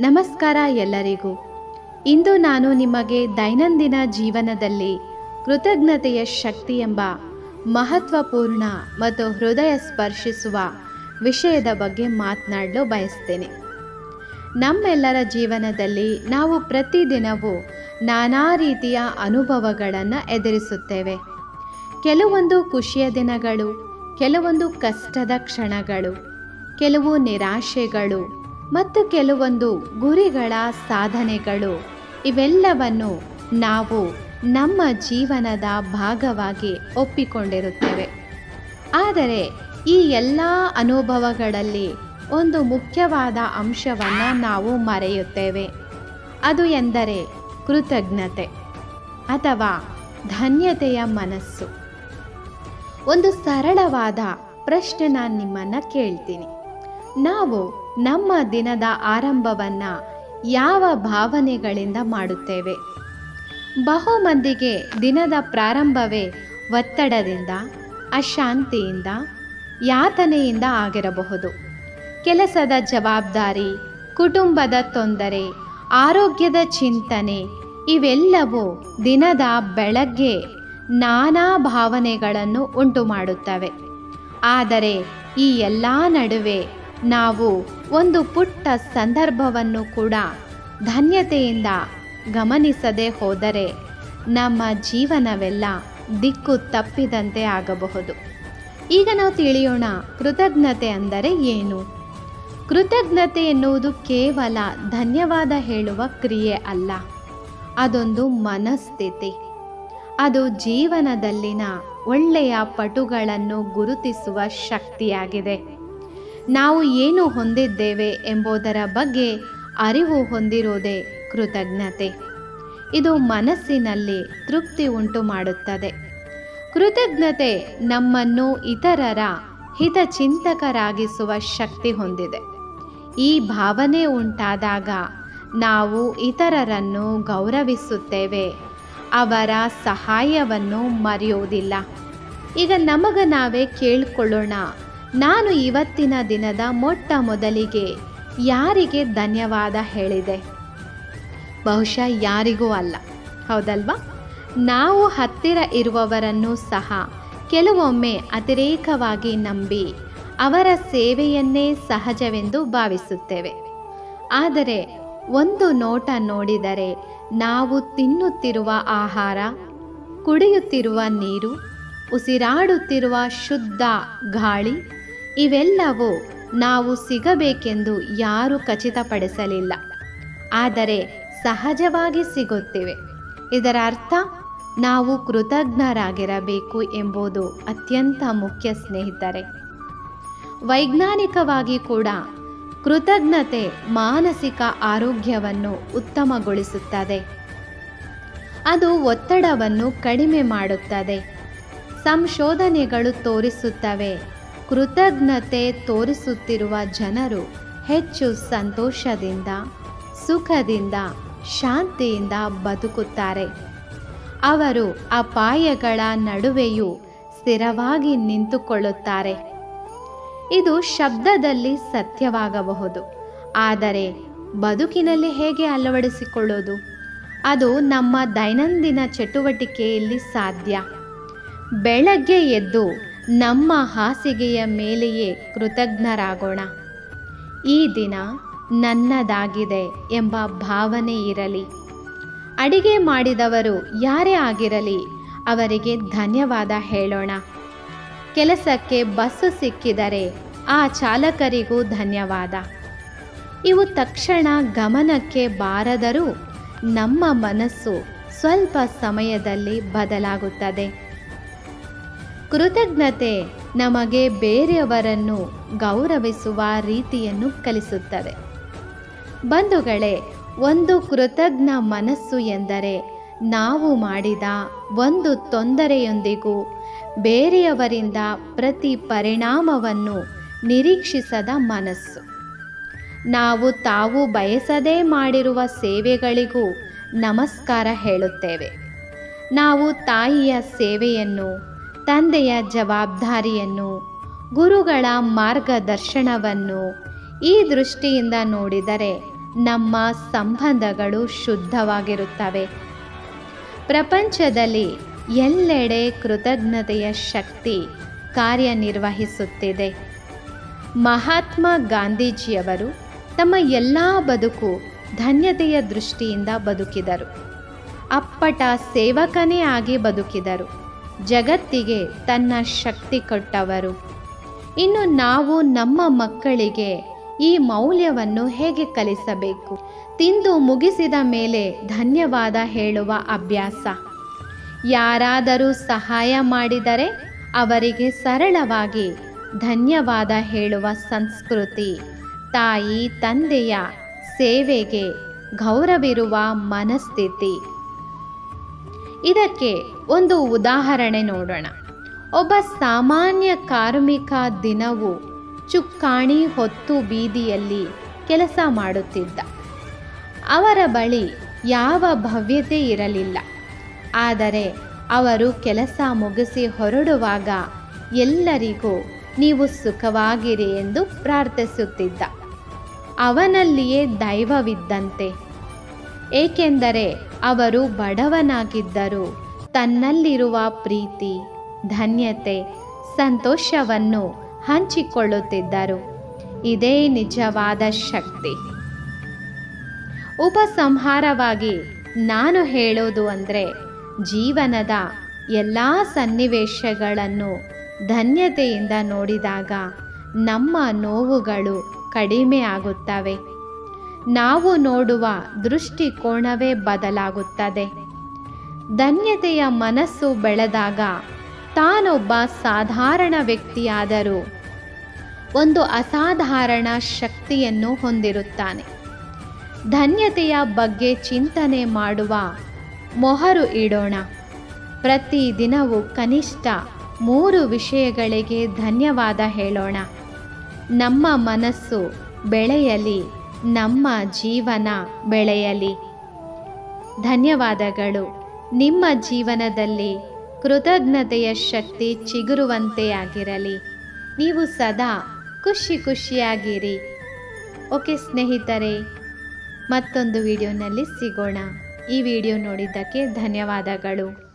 ನಮಸ್ಕಾರ ಎಲ್ಲರಿಗೂ. ಇಂದು ನಾನು ನಿಮಗೆ ದೈನಂದಿನ ಜೀವನದಲ್ಲಿ ಕೃತಜ್ಞತೆಯ ಶಕ್ತಿ ಎಂಬ ಮಹತ್ವಪೂರ್ಣ ಮತ್ತು ಹೃದಯ ಸ್ಪರ್ಶಿಸುವ ವಿಷಯದ ಬಗ್ಗೆ ಮಾತನಾಡಲು ಬಯಸ್ತೇನೆ. ನಮ್ಮೆಲ್ಲರ ಜೀವನದಲ್ಲಿ ನಾವು ಪ್ರತಿದಿನವೂ ನಾನಾ ರೀತಿಯ ಅನುಭವಗಳನ್ನು ಎದುರಿಸುತ್ತೇವೆ. ಕೆಲವೊಂದು ಖುಷಿಯ ದಿನಗಳು, ಕೆಲವೊಂದು ಕಷ್ಟದ ಕ್ಷಣಗಳು, ಕೆಲವು ನಿರಾಶೆಗಳು ಮತ್ತು ಕೆಲವೊಂದು ಗುರಿಗಳ ಸಾಧನೆಗಳು. ಇವೆಲ್ಲವನ್ನು ನಾವು ನಮ್ಮ ಜೀವನದ ಭಾಗವಾಗಿ ಒಪ್ಪಿಕೊಂಡಿರುತ್ತೇವೆ. ಆದರೆ ಈ ಎಲ್ಲ ಅನುಭವಗಳಲ್ಲಿ ಒಂದು ಮುಖ್ಯವಾದ ಅಂಶವನ್ನು ನಾವು ಮರೆಯುತ್ತೇವೆ. ಅದು ಎಂದರೆ ಕೃತಜ್ಞತೆ ಅಥವಾ ಧನ್ಯತೆಯ ಮನಸ್ಸು. ಒಂದು ಸರಳವಾದ ಪ್ರಶ್ನೆ ನಾನು ನಿಮ್ಮನ್ನು ಕೇಳ್ತೀನಿ. ನಾವು ನಮ್ಮ ದಿನದ ಆರಂಭವನ್ನು ಯಾವ ಭಾವನೆಗಳಿಂದ ಮಾಡುತ್ತೇವೆ? ಬಹುಮಂದಿಗೆ ದಿನದ ಪ್ರಾರಂಭವೇ ಒತ್ತಡದಿಂದ, ಅಶಾಂತಿಯಿಂದ, ಯಾತನೆಯಿಂದ ಆಗಿರಬಹುದು. ಕೆಲಸದ ಜವಾಬ್ದಾರಿ, ಕುಟುಂಬದ ತೊಂದರೆ, ಆರೋಗ್ಯದ ಚಿಂತನೆ, ಇವೆಲ್ಲವೂ ದಿನದ ಬೆಳಗ್ಗೆ ನಾನಾ ಭಾವನೆಗಳನ್ನು ಉಂಟು ಮಾಡುತ್ತವೆ ಆದರೆ ಈ ಎಲ್ಲ ನಡುವೆ ನಾವು ಒಂದು ಪುಟ್ಟ ಸಂದರ್ಭವನ್ನು ಕೂಡ ಧನ್ಯತೆಯಿಂದ ಗಮನಿಸದೆ ಹೋದರೆ ನಮ್ಮ ಜೀವನವೆಲ್ಲ ದಿಕ್ಕು ತಪ್ಪಿದಂತೆ ಆಗಬಹುದು. ಈಗ ನಾವು ತಿಳಿಯೋಣ ಕೃತಜ್ಞತೆ ಅಂದರೆ ಏನು? ಕೃತಜ್ಞತೆ ಎನ್ನುವುದು ಕೇವಲ ಧನ್ಯವಾದ ಹೇಳುವ ಕ್ರಿಯೆ ಅಲ್ಲ. ಅದೊಂದು ಮನಸ್ಥಿತಿ. ಅದು ಜೀವನದಲ್ಲಿನ ಒಳ್ಳೆಯ ಪಟುಗಳನ್ನು ಗುರುತಿಸುವ ಶಕ್ತಿಯಾಗಿದೆ. ನಾವು ಏನು ಹೊಂದಿದ್ದೇವೆ ಎಂಬುದರ ಬಗ್ಗೆ ಅರಿವು ಹೊಂದಿರುವುದೇ ಕೃತಜ್ಞತೆ. ಇದು ಮನಸ್ಸಿನಲ್ಲಿ ತೃಪ್ತಿ ಉಂಟು ಮಾಡುತ್ತದೆ ಕೃತಜ್ಞತೆ ನಮ್ಮನ್ನು ಇತರರ ಹಿತಚಿಂತಕರಾಗಿಸುವ ಶಕ್ತಿ ಹೊಂದಿದೆ. ಈ ಭಾವನೆ ಉಂಟಾದಾಗ ನಾವು ಇತರರನ್ನು ಗೌರವಿಸುತ್ತೇವೆ. ಅವರ ಸಹಾಯವನ್ನು ಮರೆಯುವುದಿಲ್ಲ. ಈಗ ನಮಗ ನಾವೇ ಕೇಳಿಕೊಳ್ಳೋಣ. ನಾನು ಇವತ್ತಿನ ದಿನದ ಮೊಟ್ಟ ಮೊದಲಿಗೆ ಯಾರಿಗೆ ಧನ್ಯವಾದ ಹೇಳಿದೆ? ಬಹುಶಃ ಯಾರಿಗೂ ಅಲ್ಲ. ಹೌದಲ್ವಾ? ನಾವು ಹತ್ತಿರ ಇರುವವರನ್ನು ಸಹ ಕೆಲವೊಮ್ಮೆ ಅತಿರೇಕವಾಗಿ ನಂಬಿ ಅವರ ಸೇವೆಯನ್ನೇ ಸಹಜವೆಂದು ಭಾವಿಸುತ್ತೇವೆ. ಆದರೆ ಒಂದು ನೋಟ ನೋಡಿದರೆ ನಾವು ತಿನ್ನುತ್ತಿರುವ ಆಹಾರ, ಕುಡಿಯುತ್ತಿರುವ ನೀರು, ಉಸಿರಾಡುತ್ತಿರುವ ಶುದ್ಧ ಗಾಳಿ ಇವೆಲ್ಲವೂ ನಾವು ಸಿಗಬೇಕೆಂದು ಯಾರೂ ಖಚಿತಪಡಿಸಲಿಲ್ಲ. ಆದರೆ ಸಹಜವಾಗಿ ಸಿಗುತ್ತಿವೆ. ಇದರ ಅರ್ಥ ನಾವು ಕೃತಜ್ಞರಾಗಿರಬೇಕು ಎಂಬುದು ಅತ್ಯಂತ ಮುಖ್ಯ ಸ್ನೇಹಿತರೆ. ವೈಜ್ಞಾನಿಕವಾಗಿ ಕೂಡ ಕೃತಜ್ಞತೆ ಮಾನಸಿಕ ಆರೋಗ್ಯವನ್ನು ಉತ್ತಮಗೊಳಿಸುತ್ತದೆ. ಅದು ಒತ್ತಡವನ್ನು ಕಡಿಮೆ ಮಾಡುತ್ತದೆ. ಸಂಶೋಧನೆಗಳು ತೋರಿಸುತ್ತವೆ. ಕೃತಜ್ಞತೆ ತೋರಿಸುತ್ತಿರುವ ಜನರು ಹೆಚ್ಚು ಸಂತೋಷದಿಂದ, ಸುಖದಿಂದ, ಶಾಂತಿಯಿಂದ ಬದುಕುತ್ತಾರೆ. ಅವರು ಅಪಾಯಗಳ ನಡುವೆಯೂ ಸ್ಥಿರವಾಗಿ ನಿಂತುಕೊಳ್ಳುತ್ತಾರೆ. ಇದು ಶಬ್ದದಲ್ಲಿ ಸತ್ಯವಾಗಬಹುದು. ಆದರೆ ಬದುಕಿನಲ್ಲಿ ಹೇಗೆ ಅಳವಡಿಸಿಕೊಳ್ಳೋದು ಅದು ನಮ್ಮ ದೈನಂದಿನ ಚಟುವಟಿಕೆಯಲ್ಲಿ ಸಾಧ್ಯ. ಬೆಳಗ್ಗೆ ಎದ್ದು ನಮ್ಮ ಹಾಸಿಗೆಯ ಮೇಲೆಯೇ ಕೃತಜ್ಞರಾಗೋಣ. ಈ ದಿನ ನನ್ನದಾಗಿದೆ ಎಂಬ ಭಾವನೆ ಇರಲಿ. ಅಡಿಗೆ ಮಾಡಿದವರು ಯಾರೇ ಆಗಿರಲಿ ಅವರಿಗೆ ಧನ್ಯವಾದ ಹೇಳೋಣ. ಕೆಲಸಕ್ಕೆ ಬಸ್ಸು ಸಿಕ್ಕಿದರೆ ಆ ಚಾಲಕರಿಗೂ ಧನ್ಯವಾದ. ಇವು ತಕ್ಷಣ ಗಮನಕ್ಕೆ ಬಾರದರೂ ನಮ್ಮ ಮನಸ್ಸು ಸ್ವಲ್ಪ ಸಮಯದಲ್ಲಿ ಬದಲಾಗುತ್ತದೆ. ಕೃತಜ್ಞತೆ ನಮಗೆ ಬೇರೆಯವರನ್ನು ಗೌರವಿಸುವ ರೀತಿಯನ್ನು ಕಲಿಸುತ್ತದೆ. ಬಂಧುಗಳೇ, ಒಂದು ಕೃತಜ್ಞ ಮನಸ್ಸು ಎಂದರೆ ನಾವು ಮಾಡಿದ ಒಂದು ತೊಂದರೆಯೊಂದಿಗೂ ಬೇರೆಯವರಿಂದ ಪ್ರತಿ ಪರಿಣಾಮವನ್ನು ನಿರೀಕ್ಷಿಸದ ಮನಸ್ಸು. ನಾವು ತಾವು ಬಯಸದೇ ಮಾಡಿರುವ ಸೇವೆಗಳಿಗೂ ನಮಸ್ಕಾರ ಹೇಳುತ್ತೇವೆ. ನಾವು ತಾಯಿಯ ಸೇವೆಯನ್ನು ತಂದೆಯ ಜವಾಬ್ದಾರಿಯನ್ನು, ಗುರುಗಳ ಮಾರ್ಗದರ್ಶನವನ್ನು ಈ ದೃಷ್ಟಿಯಿಂದ ನೋಡಿದರೆ ನಮ್ಮ ಸಂಬಂಧಗಳು ಶುದ್ಧವಾಗಿರುತ್ತವೆ. ಪ್ರಪಂಚದಲ್ಲಿ ಎಲ್ಲೆಡೆ ಕೃತಜ್ಞತೆಯ ಶಕ್ತಿ ಕಾರ್ಯನಿರ್ವಹಿಸುತ್ತಿದೆ. ಮಹಾತ್ಮ ಗಾಂಧೀಜಿಯವರು ತಮ್ಮ ಎಲ್ಲ ಬದುಕು ಧನ್ಯತೆಯ ದೃಷ್ಟಿಯಿಂದ ಬದುಕಿದರು. ಅಪ್ಪಟ ಸೇವಕನೇ ಆಗಿ ಬದುಕಿದರು. ಜಗತ್ತಿಗೆ ತನ್ನ ಶಕ್ತಿ ಕೊಟ್ಟವರು. ಇನ್ನು ನಾವು ನಮ್ಮ ಮಕ್ಕಳಿಗೆ ಈ ಮೌಲ್ಯವನ್ನು ಹೇಗೆ ಕಲಿಸಬೇಕು? ತಿಂದು ಮುಗಿಸಿದ ಮೇಲೆ ಧನ್ಯವಾದ ಹೇಳುವ ಅಭ್ಯಾಸ. ಯಾರಾದರೂ ಸಹಾಯ ಮಾಡಿದರೆ ಅವರಿಗೆ ಸರಳವಾಗಿ ಧನ್ಯವಾದ ಹೇಳುವ ಸಂಸ್ಕೃತಿ. ತಾಯಿ, ತಂದೆಯ ಸೇವೆಗೆ ಗೌರವಿರುವ ಮನಸ್ಥಿತಿ. ಇದಕ್ಕೆ ಒಂದು ಉದಾಹರಣೆ ನೋಡೋಣ. ಒಬ್ಬ ಸಾಮಾನ್ಯ ಕಾರ್ಮಿಕ ದಿನವೂ ಚುಕ್ಕಾಣಿ ಹೊತ್ತು ಬೀದಿಯಲ್ಲಿ ಕೆಲಸ ಮಾಡುತ್ತಿದ್ದ. ಅವರ ಬಳಿ ಯಾವ ಭವ್ಯತೆ ಇರಲಿಲ್ಲ. ಆದರೆ ಅವರು ಕೆಲಸ ಮುಗಿಸಿ ಹೊರಡುವಾಗ ಎಲ್ಲರಿಗೂ ನೀವು ಸುಖವಾಗಿರಿ ಎಂದು ಪ್ರಾರ್ಥಿಸುತ್ತಿದ್ದ. ಅವನಲ್ಲಿಯೇ ದೈವವಿದ್ದಂತೆ ಏಕೆಂದರೆ ಅವರು ಬಡವನಾಗಿದ್ದರು. ತನ್ನಲ್ಲಿರುವ ಪ್ರೀತಿ, ಧನ್ಯತೆ, ಸಂತೋಷವನ್ನು ಹಂಚಿಕೊಳ್ಳುತ್ತಿದ್ದರು. ಇದೇ ನಿಜವಾದ ಶಕ್ತಿ. ಉಪಸಂಹಾರವಾಗಿ ನಾನು ಹೇಳೋದು ಅಂದರೆ ಜೀವನದ ಎಲ್ಲ ಸನ್ನಿವೇಶಗಳನ್ನು ಧನ್ಯತೆಯಿಂದ ನೋಡಿದಾಗ ನಮ್ಮ ನೋವುಗಳು ಕಡಿಮೆ ಆಗುತ್ತವೆ. ನಾವು ನೋಡುವ ದೃಷ್ಟಿಕೋನವೇ ಬದಲಾಗುತ್ತದೆ. ಧನ್ಯತೆಯ ಮನಸ್ಸು ಬೆಳೆದಾಗ ತಾನೊಬ್ಬ ಸಾಧಾರಣ ವ್ಯಕ್ತಿಯಾದರೂ ಒಂದು ಅಸಾಧಾರಣ ಶಕ್ತಿಯನ್ನು ಹೊಂದಿರುತ್ತಾನೆ. ಧನ್ಯತೆಯ ಬಗ್ಗೆ ಚಿಂತನೆ ಮಾಡುವ ಮೊಹರು ಇಡೋಣ. ಪ್ರತಿದಿನವೂ ಕನಿಷ್ಠ ಮೂರು ವಿಷಯಗಳಿಗೆ ಧನ್ಯವಾದ ಹೇಳೋಣ. ನಮ್ಮ ಮನಸ್ಸು ಬೆಳೆಯಲಿ. ನಮ್ಮ ಜೀವನ ಬೆಳೆಯಲಿ. ಧನ್ಯವಾದಗಳು. ನಿಮ್ಮ ಜೀವನದಲ್ಲಿ ಕೃತಜ್ಞತೆಯ ಶಕ್ತಿ ಚಿಗುರುವಂತೆ ಆಗಿರಲಿ ನೀವು ಸದಾ ಖುಷಿ ಖುಷಿಯಾಗಿರಿ. ಓಕೆ ಸ್ನೇಹಿತರೆ, ಮತ್ತೊಂದು ವಿಡಿಯೋನಲ್ಲಿ ಸಿಗೋಣ. ಈ ವಿಡಿಯೋ ನೋಡಿದ್ದಕ್ಕೆ ಧನ್ಯವಾದಗಳು.